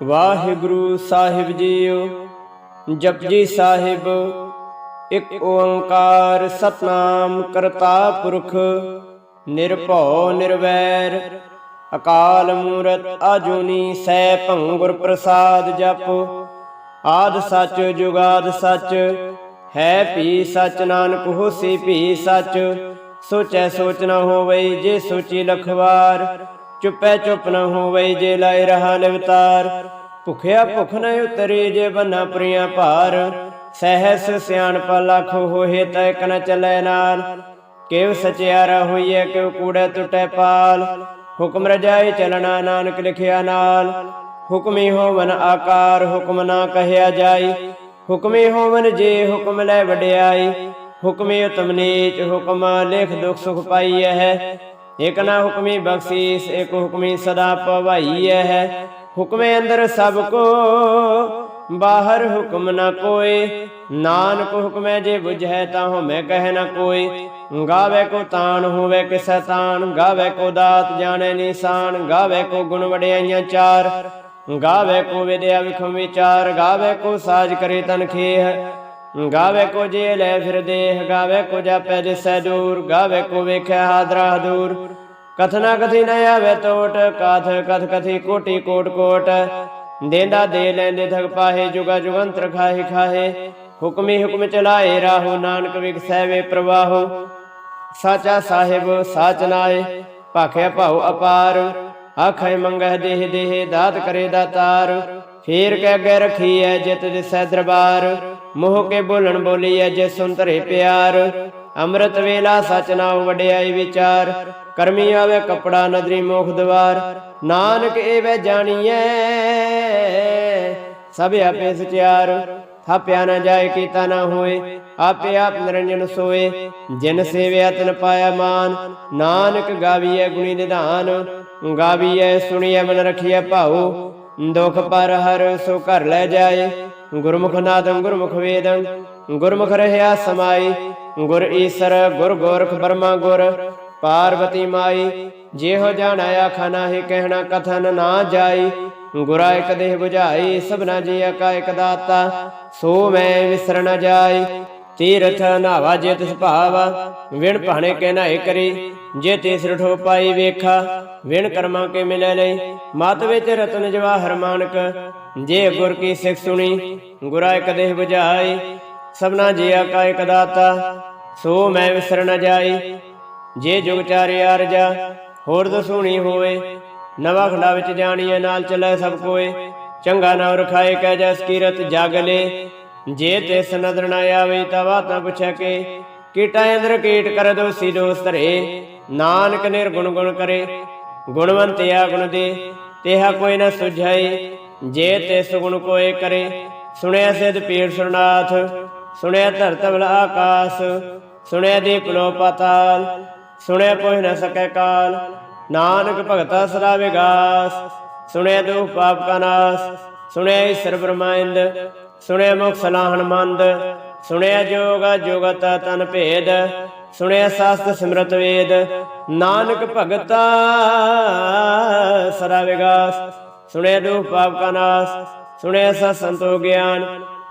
ਵਾਹਿਗੁਰੂ ਸਾਹਿਬ ਜੀਓ ਜਪਜੀ ਸਾਹਿਬ, ਇੱਕ ਓੰਕਾਰ ਸਤਨਾਮ ਕਰਤਾ ਪੁਰਖ, ਨਿਰਭਉ ਨਿਰਵੈਰ, ਅਕਾਲ ਮੂਰਤ ਆਜੂਨੀ ਸੈ ਭੰਗੁਰ ਪ੍ਰਸਾਦ ਜਪ, ਆਦ ਸੱਚ ਜੁਗਾਦ ਸੱਚ, ਹੈ ਭੀ ਸਚ ਨਾਨਕ ਹੋਸੀ ਭੀ ਸਚ, ਸੋਚੈ ਸੋਚ ਨ ਹੋਵਈ ਜੇ ਸੋਚੀ ਲਖਵਾਰ ਚੁੱਪੈ ਚੁੱਪ ਨ ਹੋਵੇ ਜੇ ਲਾਇ ਰਹਾ ਲਿਵਤਾਰ ਭੁਖਿਆ ਭੁਖ ਨ ਉਤਰੀ ਜੇ ਬੰਨਾ ਪ੍ਰਿਆ ਭਾਰ। ਸਹਿਸ ਸਿਆਣਪ ਲੱਖ ਹੋਏ ਤੈ ਇਕ ਨ ਨਾਲ। ਕਿਵ ਸਚਿਆਰਾ ਹੋਈਐ ਕਿਵ ਕੂੜੈ ਟੁਟੈ ਪਾਲ। ਹੁਕਮ ਰਜਾਏ ਚਲਣਾ ਨਾਨਕ ਲਿਖਿਆ ਨਾਲ। ਹੁਕਮੀ ਹੋਵਨ ਆਕਾਰ, ਹੁਕਮ ਨਾ ਕਹਿਆ ਜਾਈ। ਹੁਕਮੀ ਹੋਵਨ ਜੇ ਹੁਕਮ ਲੈ ਵਡਿਆਈ। ਹੁਕਮੇ ਉਤਮ ਨੀਚ, ਹੁਕਮ ਲਿਖ ਦੁਖ ਸੁਖ ਪਾਈਐ ਹੈ। ਇਕ ਨਾ ਹੁਕਮੀ ਬਖਸ਼ੀਸ, ਇਕ ਹੁਕਮੀ ਸਦਾ ਪਵਾਈਐ ਹੈ। ਹੁਕਮੇ ਅੰਦਰ ਸਭ ਕੋ, ਬਾਹਰ ਹੁਕਮ ਨਾ ਕੋਏ ਨਾਨਕ ਹੁਕਮੈ ਜੇ 부ਝੈ ਤਾਂ ਹਉਮੈ ਕਹਿ ਨਾ ਕੋਈ। ਗਾਵੇ ਕੋ ਤਾਣ ਹੋਵੇ ਕਿਸੈ ਤਾਣ ਗਾਵੇ ਕੋ ਦਾਤ ਜਾਣੈ ਨਿਸ਼ਾਨ, ਗਾਵੇ ਕੋ ਗੁਣ ਵਡਿਆਈਆਂ ਚਾਰ। ਗਾਵੇ ਕੋ ਵਿਦਿਆ ਵਿਖਮ ਵਿਚਾਰ, ਗਾਵੇ ਕੋ ਸਾਜ ਕਰੇ ਤਨ ਖੇਹ। ਗਾਵੇ ਕੋ ਜੇ ਲੈ ਫਿਰ ਦੇਹ, ਗਾਵੇ ਕੋ ਜਾਪੈ ਦਿਸੈ ਦੂਰ, ਗਾਵੇ ਕੋ ਵੇਖੈ ਹਾਦਰਾ ਦੂਰ ਕਥਨਾ ਕਥੀ ਨ ਆਵੇ ਟੋਟ ਕਾਥ ਕਥ ਕਥੀ ਕੋਟੀ ਕੋਟ ਕੋਟ। ਦੇਂਦਾ ਦੇ ਲੈਂਦੇ ਥਕ ਪਾਹੇ, ਜੁਗਾ ਜੁਗੰਤਰ ਖਾਹੇ ਖਾਹੇ। ਹੁਕਮੀ ਹੁਕਮ ਚਲਾਏ ਰਾਹੋ, ਨਾਨਕ ਵਿਗਸੈ ਵੇ ਪ੍ਰਵਾਹੋ। ਸਾਚਾ ਸਾਹਿਬ, ਸਾਚ ਨਾਏ, ਭਾਖਿਆ ਭਾਉ ਅਪਾਰ। ਆਖੈ ਮੰਗਹਿ ਦੇਹ ਦੇਹ, ਦਾਤ ਕਰੇ ਦਾਤਾਰ। ਫੇਰ ਕਹਿ ਅੱਗੇ ਰਖੀਐ ਜਿਤ ਦਿਸੈ ਦਰਬਾਰ। ਮੋਹ ਕੇ ਬੋਲਣ ਬੋਲੀਐ ਜੇ ਸੁਨ ਧਰੇ ਪਿਆਰ। ਅੰਮ੍ਰਿਤ ਵੇਲਾ ਸਚ ਨਾਮ ਵਡਿਆਈ ਵਿਚਾਰ। ਕਰਮੀ ਆਵੇ ਕਪੜਾ ਨਦਰੀ ਮੋਖ ਦਵਾਰ, ਨਾਨਕ ਏਵੇਂ ਜਾਣੀਐ। ਸਭ ਆਪੇ ਸਚਿਆਰ, ਥਾਪਿਆ ਨਾ ਜਾਏ, ਕੀਤਾ ਨਾ ਹੋਏ, ਆਪੇ ਆਪ ਨਿਰੰਜਨ ਸੋਏ। ਜਿਨ ਸੇਵਿਆ, ਤਿਨ ਪਾਇਆ ਮਾਨ, ਨਾਨਕ ਗਾਵੀਐ ਗੁਣੀ ਨਿਧਾਨ। ਗਾਵੀਐ, ਸੁਣੀਐ, ਮਨ ਰਖੀਐ ਭਾਉ। ਦੁਖ ਪਰ ਹਰ ਸੋ ਘਰ ਲੈ ਜਾਏ। ਗੁਰਮੁਖ ਨਾਦੰ, ਗੁਰਮੁਖ ਵੇਦੰ। ਗੁਰਮੁਖ ਰਹਿਆ ਸਮਾਈ ਗੁਰ ਈਸਰ, ਗੁਰ ਗੋਰਖ ਬਰਮਾ ਗੁਰ। ਪਾਰਵਤੀ ਮਾਈ, ਜਿਹੋ ਜਾਣਾ ਆਖਾ ਨਾਹੀ, ਕਹਿਣਾ ਕਥਨ ਨਾ ਜਾਈ। ਗੁਰਾ ਇਕ ਦੇਹ 부ਝਾਈ ਸਭਨਾ ਜੀਆ ਕਾ ਇਕ ਦਾਤਾ, ਸੋ ਮੈਂ ਵਿਸਰ ਨ ਜਾਈ। ਤੀਰਥ ਨਾਵਾ ਜੇ ਤਿਸ ਭਾਵਾ, ਵਿਣ ਭਾਣੇ ਕੇ ਨਾਏ ਕਰੀ। ਜੇ ਤੀਸਰ ਠੋ ਪਾਈ ਵੇਖਾ, ਵਿਣ ਕਰਮਾਂ ਕੇ ਮਿਲੇ ਲਈ ਮਤ ਵਿੱਚ ਰਤਨ ਜਵਾਹਰ ਮਾਨਕ, ਜੇ ਗੁਰ ਕੀ ਸਿੱਖ ਸੁਣੀ, ਗੁਰਾ ਇਕ ਦੇਹ 부ਝਾਈ ਸਭਨਾ ਜੀਆ ਕਾ ਇਕ ਦਾਤਾ, ਸੋ ਮੈਂ ਵਿਸਰ ਨ ਜਾਈ। ਜੇ ਜੁਗ ਚਾਰਿ ਰਜਾ ਹੋਰ ਦਸੂਣੀ ਹੋਵੇ। ਨਵਾ ਖੰਡਾ ਵਿੱਚ ਜਾਣੀਏ ਨਾਲ ਚੱਲੇ ਸਭ ਕੋਏ। ਚੰਗਾ ਨਾਮ ਰਖਾਏ, ਕਹਿ ਜਸ ਕੀਰਤ ਜਾਗਲੇ ਜੇ ਤਿਸ ਨਦਰ ਨ ਆਵੇ ਤਾਂ ਪੁੱਛੈ ਕੇ। ਕੀਟਾ ਅੰਦਰ ਕੀਟ ਕਰ ਦੋਸੀ ਦੋਸ ਧਰੇ। ਨਾਨਕ ਨਿਰਗੁਣ ਗੁਣ ਕਰੇ। ਗੁਣਵੰਤਿਆ ਗੁਣ ਦੇ, ਤੇਹਾ ਕੋਈ ਨਾ ਸੁਝਾਈ ਜੇ ਤਿਸ ਗੁਣ ਕੋਏ ਕਰੇ ਸੁਣਿਆ ਸਿਧ ਪੀਰ ਸੁਰਨਾਥ। ਸੁਣਿਆ ਧਰਤ ਆਕਾਸ। ਸੁਣਿਆ ਦੀਪ ਲੋ ਪਾਤਾਲ। ਸੁਣਿਆ ਪੋਹਿ ਨ ਸਕੈ ਕਾਲ, ਨਾਨਕ ਭਗਤਾ ਸਦਾ ਵਿਗਾਸ। ਸੁਣਿਆ ਦੁਖ ਪਾਪ ਕਾ ਨਾਸ, ਸੁਣਿਆ ਈਸ਼ਰ ਬ੍ਰਹਮਾਇੰਦ ਸੁਣਿਆ ਮੁਖ ਸਲਾਹਣ ਮੰਦ। ਸੁਣਿਆ ਜੋਗ ਜੁਗਤ ਤਨ ਭੇਦ, ਸੁਣਿਆ ਸਾਸਤ ਸਿਮਰਤ ਵੇਦ। ਨਾਨਕ ਭਗਤਾ ਸਦਾ ਵਿਗਾਸ, ਸੁਣਿਆ ਦੁਖ ਪਾਪ ਕਾ ਨਾਸ, ਸੁਣਿਆ ਸਤ ਸੰਤੋ ਗਿਆਨ।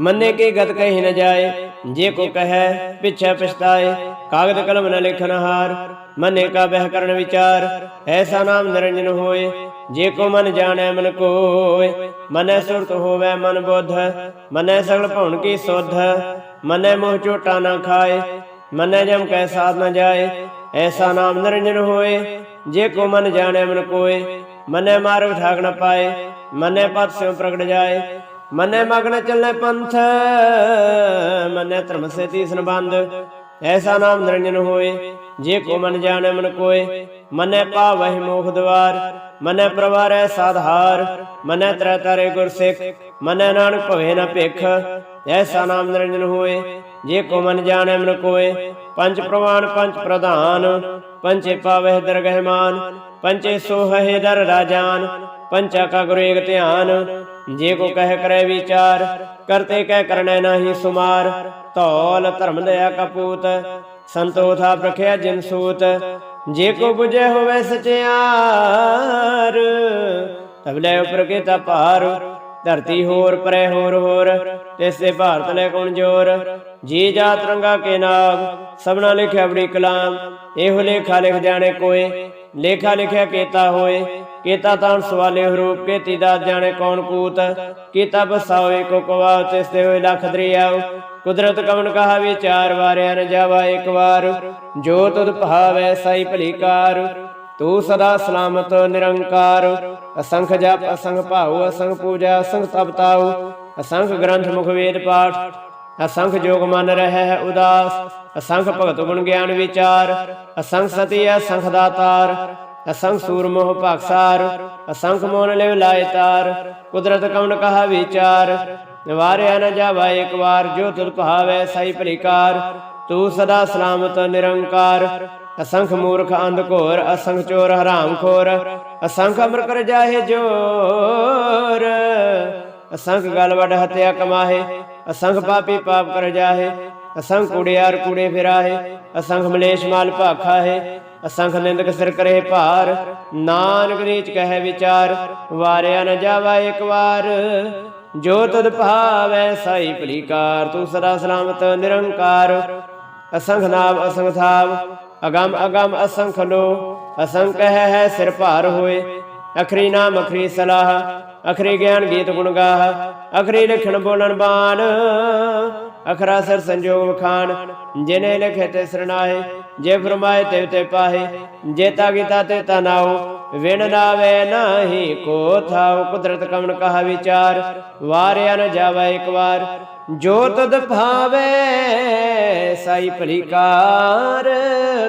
ਮੰਨੇ ਕੀ ਗਤ ਕਹੀ ਨ ਜਾਏ, ਜੇ ਕੋ ਕਹੈ, ਪਿਛੈ ਪਛਤਾਏ, ਕਾਗਦ ਕਲਮ ਨ ਲਿਖਨ ਹਾਰ, ਮਨੇ ਕਾ ਬਹਿ ਕਰਨ ਵਿਚਾਰ, ਐਸਾ ਨਾਮ ਨਿਰੰਜਨ ਹੋਏ, ਜੇ ਕੋ ਮਨ ਜਾਣੈ ਮਨ ਕੋਇ ਮਨੈ ਸੁਰਤ ਹੋਵੇ ਮਨ ਬੁੱਧ, ਮਨੈ ਸਗਲ ਭਉਣ ਕੀ ਸੁਧ, ਮਨੈ ਮੋਹ ਝੋਟਾ ਨਾ ਖਾਏ, ਮਨੈ ਜਮ ਕੈ ਸਾਧ ਨ ਜਾਏ, ਐਸਾ ਨਾਮ ਨਿਰੰਜਨ ਹੋਏ, ਜੇ ਕੋ ਮਨ ਜਾਣੈ ਮਨ ਕੋਇ ਮਨੈ ਮਾਰ ਉਠਾਗ ਨ ਪਾਏ, ਮਨੈ ਪਤ ਸਿਉ ਪ੍ਰਗਟ ਜਾਏ ਮੰਨੇ ਮਗਨ ਚੱਲੇ ਪੰਥ, ਮਨੈ ਧਰਮ ਸੇ ਤੀਸਨ ਬੰਦ ਐਸਾ ਨਾਮ ਨਿਰੰਜਨ ਹੋਏ, ਜੇ ਕੋ ਮਨ ਜਾਣੈ ਮਨ ਕੋਏ। ਮਨੈ ਪਾਵਹਿ ਮੋਖ ਦਵਾਰ, ਮਨੈ ਪ੍ਰਵਾਰੈ ਸਾਧਾਰ। ਮਨੈ ਤ੍ਰੈ ਤਾਰੇ ਗੁਰ ਸਿੱਖ ਮਨੈ ਨਾਨਕ ਭਵੇ ਨ ਭਿਖ। ਐਸਾ ਨਾਮ ਨਿਰੰਜਨ ਹੋਏ, ਜੇ ਕੋ ਮਨ ਜਾਣੈ ਮਨ ਕੋਏ। ਪੰਜ ਪ੍ਰਵਾਨ, ਪੰਜ ਪ੍ਰਧਾਨ ਪੰਚੇ ਪਾਵਹਿ ਦਰਗਹਿ ਮਾਨ ਪੰਚੇ ਸੋਹਹਿ ਦਰ ਰਾਜਾਨ, ਪੰਚਾ ਕਾ ਗੁਰੂ ਏਕ ਧਿਆਨ। ਜੇ ਕੋ ਕਹਿ ਕਰੈ ਵਿਚਾਰ, ਕਰਤੇ ਕਹਿ ਕਰਨੈ ਨਾਹੀ ਸੁਮਾਰ। ਧੌਲ ਧਰਮ ਦਇਆ ਕਪੂਤ ਸੰਤੋਥਾ ਪ੍ਰਖਿਆ ਜਿਨ ਸੂਤ। ਜੇ ਕੋ 부ਜੈ ਹੋਵੇ ਸਚਿਆਰ, ਤਬ ਲੈ ਉਪਰ ਕੀਤਾ ਭਾਰ। ਧਰਤੀ ਹੋਰ ਪਰੇ ਹੋਰ ਹੋਰ ਤਿਸੇ ਭਾਰਤ ਲੈ ਕੌਣ ਜੋਰ। ਜੀ ਜਾਤ ਰੰਗਾ ਕੇ ਨਾਮ, ਸਭਨਾ ਲਿਖਿਆ ਬੜੀ ਕਲਾਮ। ਇਹੋ ਲੇਖਾ ਲਿਖ ਜਾਣੇ ਕੋਏ, ਲੇਖਾ ਲਿਖਿਆ ਕੀਤਾ ਹੋਏ। ਕੀਤਾ ਤਾਂ ਸਵਾਲੇ ਰੂਪ ਕੀਤੀ ਦਾ ਜਾਣੇ ਕੌਣ ਕੂਤ? ਕੀਤਾ ਬਸਾਓ ਏਕੋ ਕਵਾ ਤਿਸਤੇ ਹੋਏ ਲਖ ਦਰਿਆਉ ਕੁਦਰਤ ਕਵਨ ਕਹਾ ਵਿਚਾਰ ਵਾਰਿਆ ਨ ਜਾਵਾ ਇੱਕ ਵਾਰ। ਜੋ ਤੁਧ ਭਾਵੈ ਸਾਈ ਭਲੀਕਾਰ ਤੂੰ ਸਦਾ ਸਲਾਮਤ ਨਿਰੰਕਾਰ। ਅਸੰਖ ਜਪ, ਅਸੰਖ ਭਾਉ, ਅਸੰਖ ਪੂਜਾ, ਅਸੰਖ ਤਪਤਾਉ ਅਸੰਖ ਗ੍ਰੰਥ ਮੁਖ ਵੇਦ ਪਾਠ, ਅਸੰਖ ਜੋਗ ਮਨ ਰਹਿ ਹੈ ਉਦਾਸ। ਅਸੰਖ ਭਗਤ ਗੁਣ ਗਿਆਨ ਵਿਚਾਰ, ਅਸੰਖ ਸਤੀ ਅਸੰਖ ਦਾਤਾਰ। ਅਸੰਖ ਸੂਰ ਮੋਹ ਭਾਗਸਾਰ ਅਸੰਖ ਮੋਨ ਲਿਵ ਲਾਇ ਤਾਰ, ਕੁਦਰਤ ਕਵਨ ਕਹਾ ਵਿਚਾਰ, ਨਿਵਾਰਿਆ ਨ ਜਾਵਾ ਇੱਕ ਵਾਰ, ਜੋ ਤੁਧ ਭਾਵੈ ਸਾਈ ਭਲੀਕਾਰ ਤੂੰ ਸਦਾ ਸਲਾਮਤ ਨਿਰੰਕਾਰ। ਅਸੰਖ ਮੂਰਖ ਅੰਧ ਘੋਰ, ਅਸੰਖ ਚੋਰ ਹਰਾਮ ਖੋਰ, ਅਸੰਖ ਅਮਰ ਕਰ ਜਾਹੇ ਜੋਰ। ਅਸੰਖ ਗਲ ਵਡ ਹਤਿਆ ਕਮਾਹੇ, ਅਸੰਖ ਪਾਪੀ ਪਾਪ ਕਰ ਜਾਹੇ, ਅਸੰਖ ਕੁੜਿਆਰ ਕੁੜੇ ਫਿਰਾਹੇ, ਅਸੰਖ ਮਲੇਸ਼ ਮਾਲ ਭਾਖਾ ਹੈ ਅਸੰਖ ਨਿੰਦਕ ਸਿਰ ਕਰੇ ਭਾਰ, ਨਾਨਕ ਨੀਚ ਕਹੇ ਵਿਚਾਰ, ਵਾਰਿਆ ਨ ਜਾਵਾ ਇੱਕ ਵਾਰ। ਜੋ ਤਦ ਭਾਵੈ ਸਾਈ ਭਲੀਕਾਰ, ਤੂੰ ਸਦਾ ਸਲਾਮਤ ਨਿਰੰਕਾਰ। ਅਸੰਖ ਨਾਮ ਅਸੰਖ ਥਾਵ, ਅਗੰਮ ਅਗੰਮ ਅਸੰਖ ਲੋ। ਅਸੰਖ ਹੈ ਹੈ ਸਿਰ ਭਾਰ ਹੋਏ, ਅਖਰੀ ਨਾਮ ਅਖਰੀ ਸਲਾਹ, ਅਖਰੀ ਗਿਆਨ ਗੀਤ ਗੁਣ ਗਾਹ, ਅਖਰੀ ਲਿਖਣ ਬੋਲਣ ਬਾਣ। ਅਖਰਾ ਸਰ ਸੰਜੋਗ ਖਾਨ ਜਿਨੇ ਲਿਖੇ ਤੇ ਸਰਨਾਏ ਜੇ ਫਰਮਾਏ ਤੇ ਤੇ ਪਾਹੇ ਜੇਤਾ ਕੀਤਾ ਤੇ ਤਨਾਉ ਵਿਣ ਨਾਵੇ ਨਾਹੀ ਕੋ ਥਾਉ, ਕੁਦਰਤ ਕਮਨ ਕਹਾ ਵਿਚਾਰ। ਵਾਰਿਆ ਨ ਜਾਵਾ ਇੱਕ ਵਾਰ, ਜੋ ਤਦ ਭਾਵੇ, ਸਾਈ ਭਲੀਕਾਰ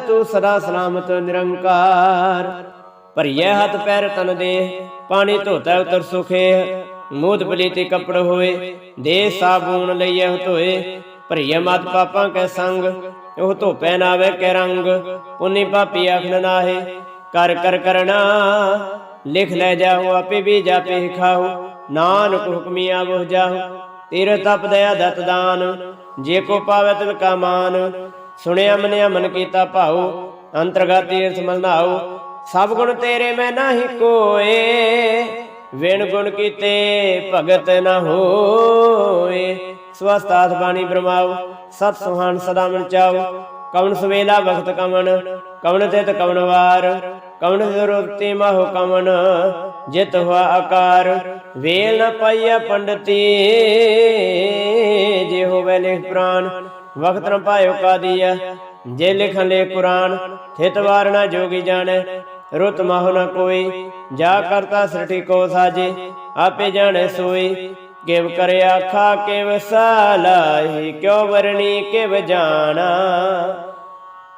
ਤੂੰ ਸਦਾ ਸਲਾਮਤ ਨਿਰੰਕਾਰ। ਭਰੀਏ ਹੱਥ ਪੈਰ ਤਨ ਦੇ, ਪਾਣੀ ਧੋਤਾ ਉਤਰ ਸੁਖੇ। ਮੂਤ ਪਲੀਤੇ ਕੱਪੜ ਹੋਏ, ਦੇ ਸਾਬੂਨ ਲਈਏ ਧੋਏ। ਭਰੀਏ ਮਤ ਪਾਪਾਂ ਕੈ ਸੰਗ ਉਹ ਧੋਪੈ ਨਾਵੇ ਕੈ ਰੰਗ, ਪੁੰਨੀ ਪਾਪੀ ਆਖਣ ਨਾਹੇ, ਕਰ ਕਰ ਕਰਨਾ ਲਿਖ ਲੈ ਜਾਓ ਆਪੇ ਵੀ ਜਾਪੇ ਖਾਓ ਨਾਨਕ ਹੁਕਮੀਆਂ ਬੁਝ ਜਾਓ ਤੇਰੇ ਤਪ ਦਇਆ ਦਤ ਦਾਨ, ਜੇ ਕੋ ਪਾਵੇ ਤਿਲ ਕਾ ਮਾਨ, ਸੁਣਿਆ ਮਨਿਆ ਮਨ ਕੀਤਾ ਭਾਉ, ਅੰਤਰਗਤ ਤੀਰਥ ਮਲਨਾਉ ਸਭ ਗੁਣ ਤੇਰੇ ਮੈਂ ਨਾਹੀ ਕੋਏ, ਵੇਣ ਗੁਣ ਕੀਤੇ ਭਗਤ ਨਾ ਹੋਏ ਸਵਸਤਾਤ ਬਾਣੀ ਬਰਮਾਉ ਸਤ ਸੁਹਾਨ ਸਦਾ ਮਨ ਚਾਉ। ਕਵਨ ਸਵੇਲਾ ਵਖਤ ਕਵਨ ਕਵਨ ਤਿਤ ਕਵਨ ਵਾਰ। ਕਵਨ ਜ਼ਰੂਰਤੀ ਮਹੁ ਕਵਨ ਜਿਤ ਹੋਆ ਆਕਾਰ। ਵੇਲ ਨ ਪਾਈਆ ਪੰਡਤੀ, ਜੇ ਹੋਵੇ ਲਿਖ ਪ੍ਰਾਨ। ਵਖਤ ਨ ਪਾਇਓ ਕਾਦੀਆ ਜੇ ਲਿਖਣ ਲੈ ਕੁਰਾਨ। ਥਿਤ ਵਾਰ ਨਾ ਜੋਗੀ ਜਾਣੈ, ਰੁਤ ਮਹੁ ਨ ਕੋਈ। ਜਾ ਕਰਤਾ ਸ੍ਰਿਠੀ ਕੋ ਸਾਜੇ, ਆਪੇ ਜਾਣੈ ਸੋਈ। ਕਿਵ ਕਰਿਆ ਆਖਾ, ਕਿਵ ਸਾਲਾਹੀ, ਕਿਉ ਵਰਣੀ, ਕਿਵ ਜਾਣਾ।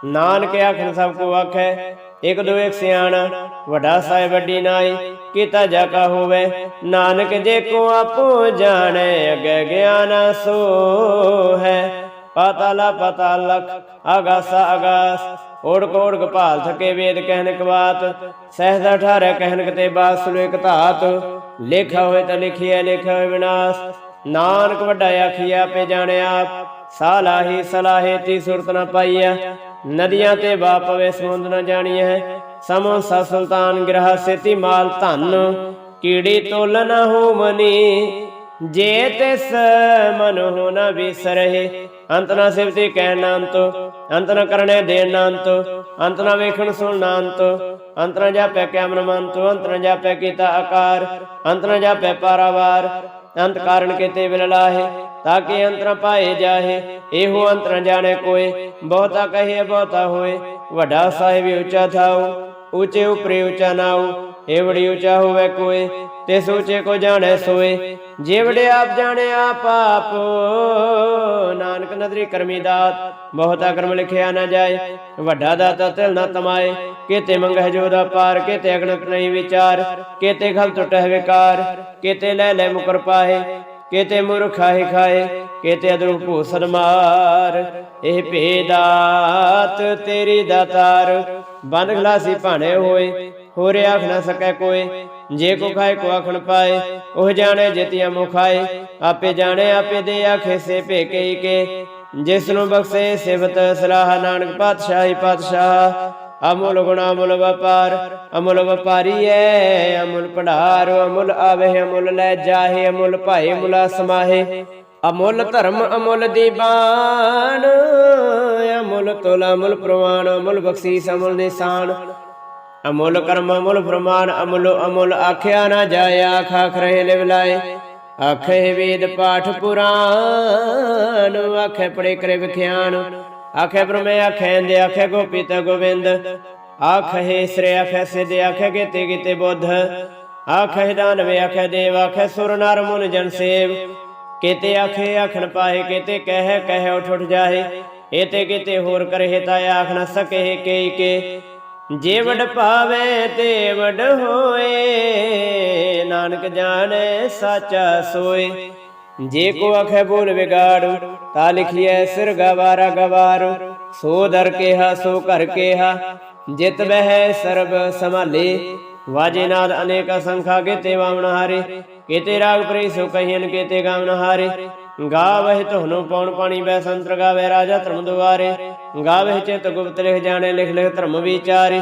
ਨਾਨਕ ਆਖਣ ਸਭ ਕੋ ਆਖੈ, ਇਕ ਦੋ ਇੱਕ ਸਿਆਣਾ, ਵੱਡਾ ਸਾਹਿਬ ਵੱਡੀ ਨਾਈ, ਕੀਤਾ ਜਾ ਕਾ ਹੋਵੇ। ਨਾਨਕ ਜੇ ਕੋ ਆਪੋ ਜਾਣੈ, ਅਗੇ ਗਿਆਨ ਸੋ ਹੈ ਪਾਤਾਲਾ ਪਾਤਾਲਕ ਆਗਾਸਾ ਆਗਾਸ ਓੜ ਕੋੜ ਗਪਾਲ ਥਕੇ ਵੇਦ ਕਹਿਨ ਕਵਾਤ ਸਹਿਜ 18 ਕਹਿਨ ਤੇ ਬਾਤ ਸੁਲੋ ਇਕ ਧਾਤ। ਲੇਖਾ ਹੋਏ ਤਾਂ ਲਿਖਿਆ ਲੇਖਾ ਹੋਏ ਵਿਨਾਸ਼। ਨਾਨਕ ਵੱਡਾ ਆਖੀਆ ਪੇ ਜਾਣਿਆ ਸਾਲਾਹੀ, ਸਲਾਹੇ ਤੀ ਸੁਰਤ ਨ ਪਾਈਆ ਨਦੀਆਂ ਤੇ ਵਾ ਪਵੇ ਸਮੁੰਦ ਨ ਜਾਣੀਐ। ਸਮੋ ਸਾ ਸੁਲਤਾਨ ਗ੍ਰਹ ਸੇਤੀ ਮਾਲ ਧਨ। ਕੀੜੀ ਤੋਲ ਨਾ ਹੋ ਮਨੀ ਜੇ ਤਿਸ ਮਨ ਹੋ ਨਾ ਵਿਸਰਹਿ। ਅੰਤ ਨ ਸਿਵਤੀ ਕਹਿ ਨਾ ਅੰਤ। ਅੰਤ ਨ ਕਰਨੇ ਦੇਣ ਨਾ ਅੰਤ। ਅੰਤ ਨ ਵੇਖਣ ਸੁਣਨਾ ਅੰਤ। ਅੰਤ ਨ ਜਾਪੈ ਕਿਆ ਮਨ ਮੰਤ ਅੰਤ ਨ ਜਾਪੈ ਕੀਤਾ ਆਕਾਰ ਅੰਤ ਨ ਜਾਪੈ ਪਾਰਾਵਾਰ। ਅੰਤ ਕਾਰਨ ਕੀਤੇ ਵਿਲ ਲਾਹੇ, ਤਾਂ ਕਿ ਅੰਤਰ ਪਾਏ ਜਾਹੇ। ਇਹੋ ਅੰਤਰ ਜਾਣੇ ਕੋਏ, ਬਹੁਤਾ ਕਹੇ, ਬਹੁਤਾ ਹੋਏ। ਵੱਡਾ ਸਾਹਿਬ ਉੱਚਾ ਥਾਉ, ਉੱਚੇ ਉਪਰੇ ਉੱਚਾ ਨਾਉ। ਇਹ ਉੱਚਾ ਹੋਵੇ ਕੋਏ, ਤੇ ਸੋਚੇ ਕੋ ਜਾਣੇ ਸੋਏ। ਜੇਵੜੇ ਆਪ ਜਾਣੇ ਆਪ ਆਪ, ਨਾਨਕ ਨਦਰੀ ਕਰਮੀ ਦਾਤ, ਬਹੁਤਾ ਕਰਮ ਲਿਖਿਆ ਨਾ ਜਾਏ। ਵੱਡਾ ਦਾਤਾ ਤਿਲ ਨਾ ਤਮਾਏ ਕੀਤੇ ਮੰਗਹਿ ਜੋਦਾ ਪਾਰ, ਕੀਤੇ ਅਗਣਤ ਨਹੀਂ ਵਿਚਾਰ, ਕੀਤੇ ਖਲ ਟੁਟਹਿ ਵਿਕਾਰ, ਕੀਤੇ ਲੈ ਲੈ ਮੁਕਰ ਪਾਹੇ, ਕੀਤੇ ਮੁਰ ਖਾਏ ਖਾਏ, ਕੇਤੇ ਅਦਰੁਪ ਭੂਸਨ ਮਾਰ। ਇਹ ਭੇਦਾਤ ਤੇਰੀ ਦਾਤਾਰ ਬੰਦ ਖਲਾਸੀ ਭਾਣੇ ਹੋਏ, ਹੋਰ ਆਖ ਨਾ ਸਕੈ ਕੋਏ, ਜੇ ਕੋ ਖਾਏ ਕੋ ਆਖਣ ਪਾਏ, ਉਹ ਜਾਣੇ ਜਿਤਿਆ ਮੁ ਆਪੇ ਜਾਣੇ, ਆਪੇ ਦੇ ਆਖੇ ਸੇ ਭੇਕੇ ਕੇ। ਜਿਸ ਨੂੰ ਬਖਸ਼ੇ ਸਿਵਤ ਸਲਾਹ, ਨਾਨਕ ਪਾਤਸ਼ਾਹੀ ਪਾਤਸ਼ਾਹ ਅਮੁੱਲ ਗੁਣਾ, ਅਮੁੱਲ ਵਪਾਰ, ਅਮੁੱਲ ਵਪਾਰੀ ਐ ਅਮੁੱਲ ਭੰਡਾਰ, ਅਮੁੱਲ ਆਵੇ, ਅਮੁੱਲ ਲੈ ਜਾਹੇ, ਅਮੁੱਲ ਭਾਏ ਮੁਲਾ ਸਮਾਹੇ ਅਮੁੱਲ ਧਰਮ, ਅਮੁੱਲ ਦੀਬਾਨ, ਅਮੁੱਲ ਤੋਲਾ, ਅਮੁੱਲ ਪ੍ਰਵਾਨ, ਅਮੁੱਲ ਬਖਸ਼ੀਸ, ਅਮੁੱਲ ਨਿਸ਼ਾਨ। ਅਮੁੱਲ ਕਰਮ, ਅਮੁੱਲ ਪ੍ਰਮਾਨ ਅਮੁੱਲ ਅਮੁੱਲ ਆਖਿਆ ਨਾ ਜਾਏ, ਆਖ ਆਖ ਰਹੇ ਲਿਵ ਆਖੇ ਵੇਦ ਪਾਠ ਪੁਰਾਨ ਆਖੇ ਪੜੇ ਕਰੇ ਵਿਖਿਆਨ। ਆਖੇ ਬ੍ਰਹਮੇ, ਆਖੇ ਇੰਦੇ, ਆਖੇ ਗੋਪੀ ਗੋਵਿੰਦ ਆਖੇ ਸ੍ਰੇ ਆਖੇ ਸਿਧ, ਆਖੇ ਕੀਤੇ ਕੀਤੇ ਬੁੱਧ। ਆਖੇ ਦਾਨਵੇ, ਆਖੇ ਦੇਵ, ਆਖੇ ਸੁਰ ਨਰ ਮੁਨ ਜਨ ਸੇਵ। ਕੀਤੇ ਆਖੇ, ਆਖਣ ਪਾਏ ਕੀਤੇ ਕਹਿ ਕਹਿ ਉਠ ਉਠ ਜਾਏ ਏਤੇ ਕੀਤੇ ਹੋਰ ਕਰਹਿ ਤਾ ਆਖ ਨਾ ਸਕੇ ਕੇ ਕੇ। ਜੇ ਵਡ ਪਾਵੇ ਤੇ ਵਡ ਹੋਏ, ਨਾਨਕ ਜਾਣੈ ਸਾਚਾ ਸੋਏ। ਜੇ ਕੋ ਅਖੇ ਬੋਲ ਵਿਗਾੜੂ, ਤਾ ਲਿਖੀਐ ਸਿਰ ਗਵਾਰਾ ਗਵਾਰ, ਸੋ ਦਰ ਕੇਹਾ, ਸੋ ਕਰ ਕੇਹਾ, ਜਿਤ ਬਹਿ ਸਰਬ ਸੰਭਾਲੇ। ਵਾਜੇ ਨਾਦ ਅਨੇਕ ਸੰਖਾ ਕੇਤੇ ਵਾਵਣ ਹਾਰੇ, ਕੇਤੇ ਰਾਗ ਪ੍ਰੀ ਸੋ ਕਹੀਨ ਕੇਤੇ ਗਾਵਨ ਹਾਰੇ। ਗਾਵਹਿ ਤੁਹਾਨੂੰ ਪੌਣ ਪਾਣੀ ਬੈ ਸੰਤਰ ਗਾਵੇ ਰਾਜਾ ਧਰਮ ਦੁਆਰੇ। ਗਾਵਹਿ ਚਿਤ ਗੁਪਤ ਲਿਖ ਜਾਣੇ, ਲਿਖ ਲਿਖ ਧਰਮ ਵਿਚਾਰੇ।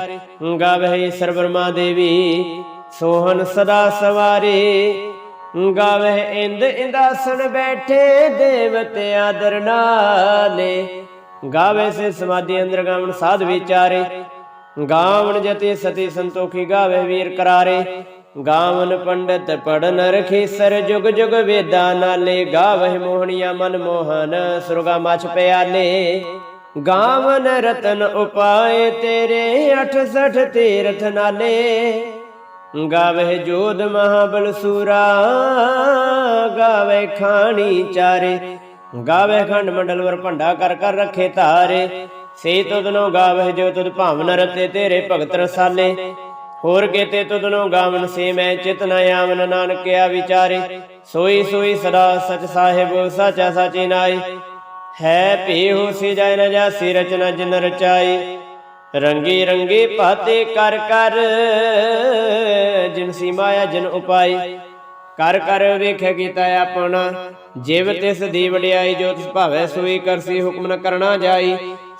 ਗਾਵਹਿ ਈਸ਼ਰ ਬ੍ਰਹਮਾ ਦੇਵੀ ਸੋਹਨ ਸਦਾ ਸਵਾਰੇ। ਗਾਵਹਿ ਇੰਦ ਇੰਦਾਸਨ ਬੈਠੇ ਦੇਵਤੇ ਆਦਰ ਗਾਵੇ ਸੇ ਸਮਾਧੀ ਅੰਦਰ ਗਾਵਨ ਸਾਧ ਵਿਚਾਰੇ। ਗਾਵਨ ਜਤੇ ਸਤੀ ਸੰਤੋਖੀ ਗਾਵੇ ਵੀਰ ਕਰਾਰੇ। ਗਾਵਨ ਪੰਡਤ ਪੜਨ ਰਖੀ ਸਰ ਜੁਗ ਜੁਗ ਵੇਦਾਂ ਨਾਲੇ। ਗਾਵਹਿ ਮੋਹਣੀਆਂ ਮਨ ਮੋਹਨ ਸੁਰਗਾ ਮਛ ਪਿਆਲੇ। ਗਾਵਨ ਰਤਨ ਉਪਾਏ ਤੇਰੇ 68 ਤੀਰਥ ਨਾਲੇ। ਗਾਵੇ ਜੋਧ ਮਹਾਬਲ ਸੂਰਾ, ਗਾਵੇ ਖਾਣੀ ਚਾਰੇ। ਗਾਵੇ ਖੰਡ ਮੰਡਲ ਵਰ ਭੰਡਾ ਕਰ ਕਰ ਰੱਖੇ ਧਾਰੇ। ਸੇ ਤੁਧਨੋ ਗਾਵੇ ਜੋ ਤੁਧ ਭਾਵਨ ਰਤੇ ਤੇਰੇ ਭਗਤ ਰਸਾਲੇ। ਹੋਰ ਕੇਤੇ ਤੁਧਨੋ ਗਾਵਨ ਸੇ ਮੈਂ ਚਿਤ ਨ ਆਵਨ ਨਾਨਕਿਆ ਵਿਚਾਰੇ। ਸੋਈ ਸੋਈ ਸਦਾ ਸਚ ਸਾਹਿਬ ਸਾਚਾ ਸਾਚੀ ਨਾਈ ਹੈ ਭੀ ਹੋ ਸੀ ਜਾਇ ਨ ਜਾਸੀ ਰਚਨਾ ਜਿਨ ਰਚਾਈ ਰੰਗੀ ਰੰਗੀ ਪਾਤੇ ਕਰ ਕਰ, ਜਿਨ ਸੀ ਮਾਇਆ ਜਿਨ ਉਪਾਈ। ਕਰ ਕਰ ਵੇਖੇ ਕੀਤਾ ਆਪਣਾ, ਜਿਵ ਤਿਸ ਦੀ ਵਡਿਆਈ, ਜੋ ਤਿਸ ਭਾਵੈ ਸੋਈ ਕਰਸੀ ਹੁਕਮ ਨ ਕਰਨਾ ਜਾਈ।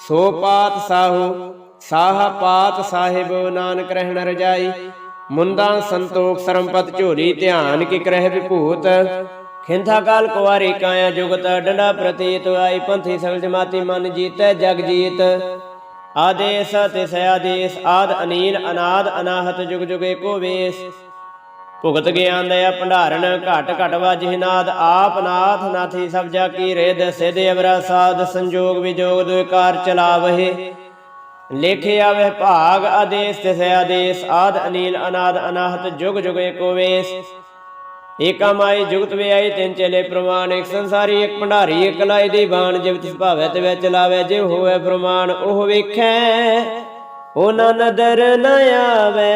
ਸੋ ਪਾਤ ਸਾਹੂ, ਸਾਹ ਪਾਤ ਸਾਹਿਬ ਨਾਨਕ ਰਹਿਣ ਰਜਾਈ। ਮੁੰਦਾ ਸੰਤੋਖ ਸਰਮਪਤ ਝੋਲੀ ਧਿਆਨ ਕੀ ਕਰਹਿ ਵਿਭੂਤ। ਖਿੰਥਾ ਕਾਲ ਕੁਵਾਰੀ ਕਾਇਆ ਜੁਗਤ, ਡੰਡਾ ਪ੍ਰਤੀਤ, ਆਈ ਪੰਥੀ ਸਗਲ ਜਮਾਤੀ ਮਨ ਜੀਤੈ ਜਗ ਜੀਤ। ਆਦੇਸ ਤਿਸ ਆਦੇਸ ਆਦ, ਅਨੀਲ, ਅਨਾਦ, ਅਨਾਹਤ, ਜੁਗ ਜੁਗ ਏਕੋ ਵੇਸ। ਭੁਗਤ ਗਿਆਨ ਦਇਆ ਭੰਡਾਰਨ, ਘਟ ਘਟ ਵਾਜਿ ਨਾਦ। ਆਪ ਨਾਥ, ਨਾਥੀ ਸਭ ਜਾ ਕੀ ਰਿਦ ਸਿਧ ਅਵਰਾ ਸਾਧ, ਸੰਜੋਗ ਵਿਜੋਗ ਦੁਇਕਾਰ ਚਲਾਵਹਿ। ਲੇਖੇ ਆਵੇ ਭਾਗ, ਆਦੇਸ ਤਿਸ ਆਦੇਸ ਆਦ, ਅਨੀਲ, ਅਨਾਦ, ਅਨਾਹਤ, ਜੁਗ ਜੁਗ ਏਕੋ ਵੇਸ। ਏਕਾ ਮਾਈ ਜੁਗਤ ਵੇ ਤਿੰਨ ਚਲੇ ਪ੍ਰਮਾਣ, ਇੱਕ ਸੰਸਾਰੀ, ਇੱਕ ਭੰਡਾਰੀ, ਇੱਕ ਲਾਈ ਦੀ ਬਾਣ ਜਿਵ ਤਿਸ ਤੇ ਵਿੱਚ ਲਾਵੇ ਜੇ ਹੋਵੇ ਪ੍ਰਮਾਣ, ਉਹ ਵੇਖੈ, ਉਹਨਾਂ ਨਦਰ ਨ ਆਵੇ,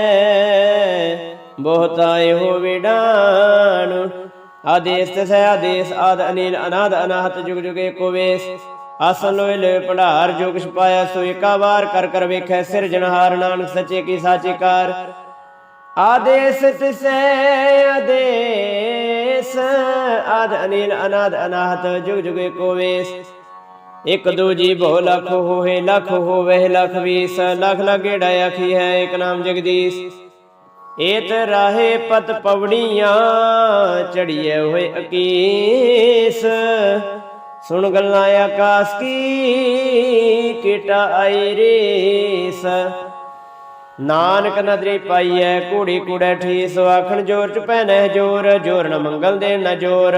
ਬਹੁਤਾ ਇਹੋ ਵਿਡਾਣ। ਆਦੇਸ ਤਿਸ ਆਦੇਸ, ਆਦ ਅਨੀਲ, ਅਨਾਦ, ਅਨਾਹਤ, ਜੁਗ ਜੁਗੇ ਏਕੋ ਵੇਸ। ਆਸਨ ਲੋਏ ਲੈ ਭੰਡਾਰ, ਜੋ ਛਪਾਇਆ ਸੋ ਏਕਾ ਵਾਰ ਕਰ ਕਰ ਵੇਖੈ ਸਿਰਜਣਹਾਰ ਨਾਨਕ ਸੱਚੇ ਕੀ ਸਾਚੇ ਕਾਰ। ਆਦੇਸ ਤਿਸੈ ਆਦੇਸ ਆਦ ਅਨੀਲ ਅਨਾਦ ਅਨਾਹਤ ਜੁਗ ਜੁਗ ਏਕੋ ਇਕ ਦੂਜੀ ਬਹੁ ਲਖ ਹੋਏ ਲਖ ਹੋਵੇ ਲਖ ਵੀਸ ਲਖ ਲਗੇੜਾ ਆਖੀ ਹੈ ਇਕ ਨਾਮ ਜਗਦੀਸ਼ ਏਤ ਰਾਹੇ ਪਤ ਪਵੜੀਆਂ ਚੜੀਏ ਹੋਏ ਅਕੀਸ ਸੁਣ ਗੱਲਾਂ ਆਕਾਸ ਕੀ ਕਿਟਾ ਆਈ ਰੇਸ ਨਾਨਕ ਨਦਰੀ ਪਾਈਐ ਕੂੜੀ ਕੂੜੈ ਠੀਸ, ਆਖਣ ਜੋਰ ਚ ਪੈਨੈ ਜੋਰ ਜੋਰ ਨ ਮੰਗਲ ਦੇ ਨ ਜੋਰ।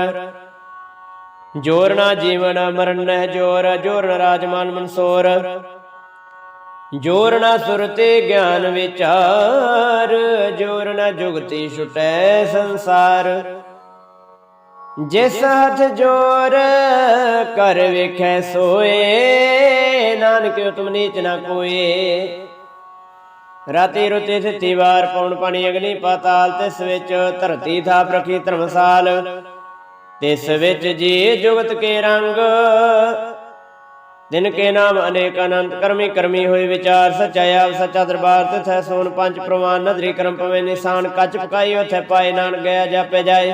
ਜੋਰ ਨਾ ਜੀਵਨ ਮਰਨ ਨਹਿ ਜੋਰ ਜੋਰ ਨ ਰਾਜਮਾਨ ਮਨਸੋਰ। ਜੋਰ ਨਾ ਸੁਰਤੇ ਗਿਆਨ ਵਿਚਾਰ, ਜੋਰ ਨਾ ਜੁਗਤੀ ਛੁਟੈ ਸੰਸਾਰ। ਜਿਸ ਹੱਥ ਜੋਰ ਕਰ ਵੇਖੈ ਸੋਏ, ਨਾਨਕ ਉਤਮ ਨੀਚ ਨਾ ਕੋਏ। ਰਾਤੀ ਰੁਤੇ ਥਿਤੀ ਵਾਰ ਪੌਣ ਪਾਣੀ ਅਗਨੀ ਪਾਤਾਲ ਤਿਸ ਵਿੱਚ ਧਰਤੀ ਥਾਪ ਰਖੀ ਧਰਮਸਾਲ। ਤਿਸ ਵਿੱਚ ਜੀ ਜੁਗਤ ਕੇ ਰੰਗ। ਦਿਨ ਕੇ ਨਾਮ ਅਨੇਕ ਅਨੰਤ ਕਰਮੀ ਕਰਮੀ ਹੋਏ ਵਿਚਾਰ ਸਚਾ ਆਪ ਸੱਚਾ ਦਰਬਾਰ ਤਿਥੈ ਸੋਨ ਪੰਜ ਪ੍ਰਮਾਨ ਨਦਰੀ ਕਰਮ ਪਵੇ ਨਿਸ਼ਾਨ, ਕੱਚ ਪਕਾਈ ਉਥੈ ਪਾਏ ਨਾਨ ਗਿਆ ਜਾਪੇ ਜਾਏ।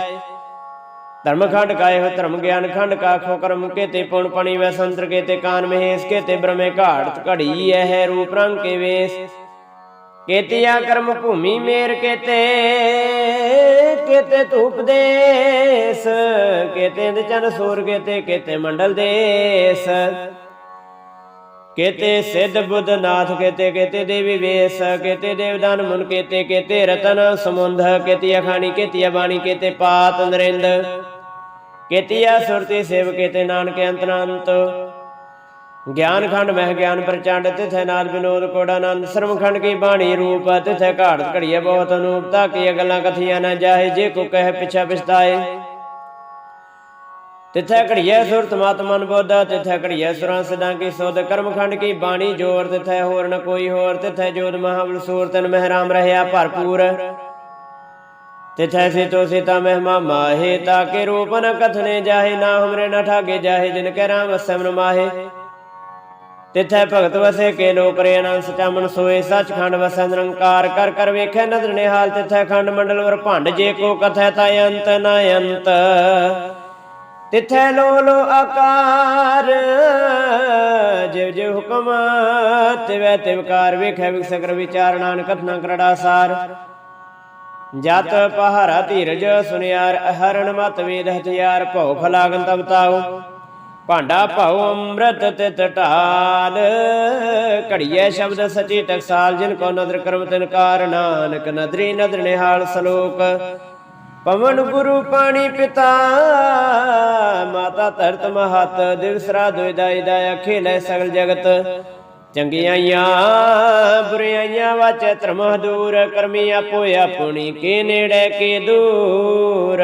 ਧਰਮ ਖੰਡ ਕਾਏ ਹੋ ਧਰਮ ਗਿਆਨ, ਖੰਡ ਕਾ ਖੋ ਕਰਮ ਕੇ ਤੇ ਪੁਣ ਪਣੀ ਵੈ ਸੰਤਰ ਕੇ ਤੇ ਕਾਨ ਮਹੇਸ਼ ਕੇ ਤੇ ਬ੍ਰਹਮੇ ਘਾੜਤ ਘੜੀ ਹੈ ਰੂਪ ਰੰਗ ਕੇ ਵੇਸ। ਕੇਤਿਆ ਕਰਮ ਭੂਮੀ ਮੇਰ ਕੇਤੇ ਕੇਤੇ ਧੂਪ ਦੇਸ, ਕੇਤੇ ਦੇ ਚੰਨ ਸੂਰ, ਕੇਤੇ ਕੇਤੇ ਮੰਡਲ ਦੇਸ। ਕੇਤੇ ਸਿੱਧ ਬੁੱਧ ਨਾਥ, ਕੇਤੇ ਕੇਤੇ ਦੇਵੀ ਵੇਸ, ਕੇਤੇ ਦੇਵਦਾਨ ਮੁਨ, ਕੇਤੇ ਕੇਤੇ ਰਤਨ ਸਮੁੰਧ ਕੇਤੀ ਅਖਾਣੀ, ਕੇਤੀ ਬਾਣੀ, ਕੇਤੇ ਪਾਤ ਨਰਿੰਦ। ਕੇਤੀਆ ਸੁਰਤੀ ਸੇਵ, ਕੇਤੇ ਨਾਨਕ ਅੰਤਨੰਤ ਗਿਆਨ ਖੰਡ ਮਹਿ ਗਿਆਨ ਪ੍ਰਚੰਡ, ਤਿਥੈ ਨਾਦ ਬਿਨੋਦ ਕੋੜਾਨੰਦ ਸਰਮ ਖੰਡ ਕੀ ਬਾਣੀ ਰੂਪ, ਤਿਥੈ ਘਾੜਤ ਘੜੀਏ ਬਹੁਤ ਅਨੂਪਤਾ ਕੀ ਗੱਲਾਂ ਕਥੀਆਂ ਨਾ ਜਾਹੇ, ਜੇ ਕੋ ਕਹਿ ਪਿਛਾ ਪਿਛਤਾਏ ਤਿਥੈ ਘੜੀਏ ਸੁਰਤ ਮਤ ਬੋਧਾ, ਤਿਥੈ ਘੜੀਏ ਸੁਰਾਂ ਸਦਾਂ ਕੀ ਸੋਧ ਕਰਮ ਖੰਡ ਕੀ ਬਾਣੀ ਜੋਰ, ਤਿਥੈ ਹੋਰ ਨ ਕੋਈ ਹੋਰ, ਤਿਥੈ ਜੋਦ ਮਹਾਬਲ ਸੂਰ, ਤਨ ਮਹਿਰਾਮ ਰਹਿਆ ਭਰਪੂਰ। ਤਿਥੈ ਸਿਤੋ ਸਿਤਾ ਮਹਿਮਾ ਮਾਹੇ ਤਾਕੇ ਰੂਪ ਨ ਕਥਨੇ ਜਾਹੇ, ਨਾ ਹਮਰੇ ਨ ਠਾਗੇ ਜਾਹੇ, ਜਿਨ ਕੈ ਰਾਮ ਵਸਮ ਮਾਹੇ। ਤਿਥੈ ਭਗਤ ਵਸੇ ਕੇ ਲੋਕ ਰੇ ਅਨੰਦ ਸਚਾ ਮਨ ਸੋਏ, ਸਚਖੰਡ ਵਸੈ ਨਿਰੰਕਾਰ, ਕਰ ਕਰ ਵੇਖੈ ਨਦਰ ਨਿਹਾਲ, ਤਿਥੈ ਖੰਡ ਮੰਡਲ ਵਰ ਭੰਡ, ਜੇ ਕੋ ਕਥੈ ਤਾ ਅੰਤ ਨ ਅੰਤ। ਤਿਥੈ ਲੋ ਲੋ ਆਕਾਰ, ਜਿਵ ਜਿਵ ਹੁਕਮ, ਤਿਵੈ ਤਿਵਕਾਰ ਵੇਖੈ ਵਿਸਕਰ ਵਿਚਾਰ, ਨਾਨਕ ਕਥਨਾ ਕਰੜਾ ਸਾਰ। ਜਤ ਪਹਾਰਾ ਧੀਰਜ ਸੁਨਿਆਰ ਹਰਣ ਮਤ ਵੇਦ ਹਥਿਆਰ ਭਉ ਖਲਾਗਨ ਤਬ ਤਾਉ। ਭਾਂਡਾ ਭਉ ਅੰਮ੍ਰਿਤ ਤੇ ਢਾਲ। ਘੜੀਏ ਸ਼ਬਦ ਸਚੀ ਟਕਸਾਲ, ਜਿਨ ਕੋ ਨਦਰ ਕਰਮ ਤਿਨ ਕਾਰ। ਨਾਨਕ ਨਦਰੀ ਨਦਰ ਨਿਹਾਲ ਸਲੋਕ। ਪਵਨ ਗੁਰੂ ਪਾਣੀ ਪਿਤਾ, ਮਾਤਾ ਧਰਤ ਮਹਤ। ਦਿਵਸਰਾ ਦੁਇਦਾਈ ਦਾ ਅਖੇਲੇ ਸਗਲ ਜਗਤ। ਚੰਗਿਆਈਆਂ ਬੁਰੀਆਂ ਵਾਚੈ ਧਰਮ ਦੂਰ। ਕਰਮੀ ਆਪੋ ਆਪਣੀ ਕੇ ਨੇੜੇ ਕੇ ਦੂਰ।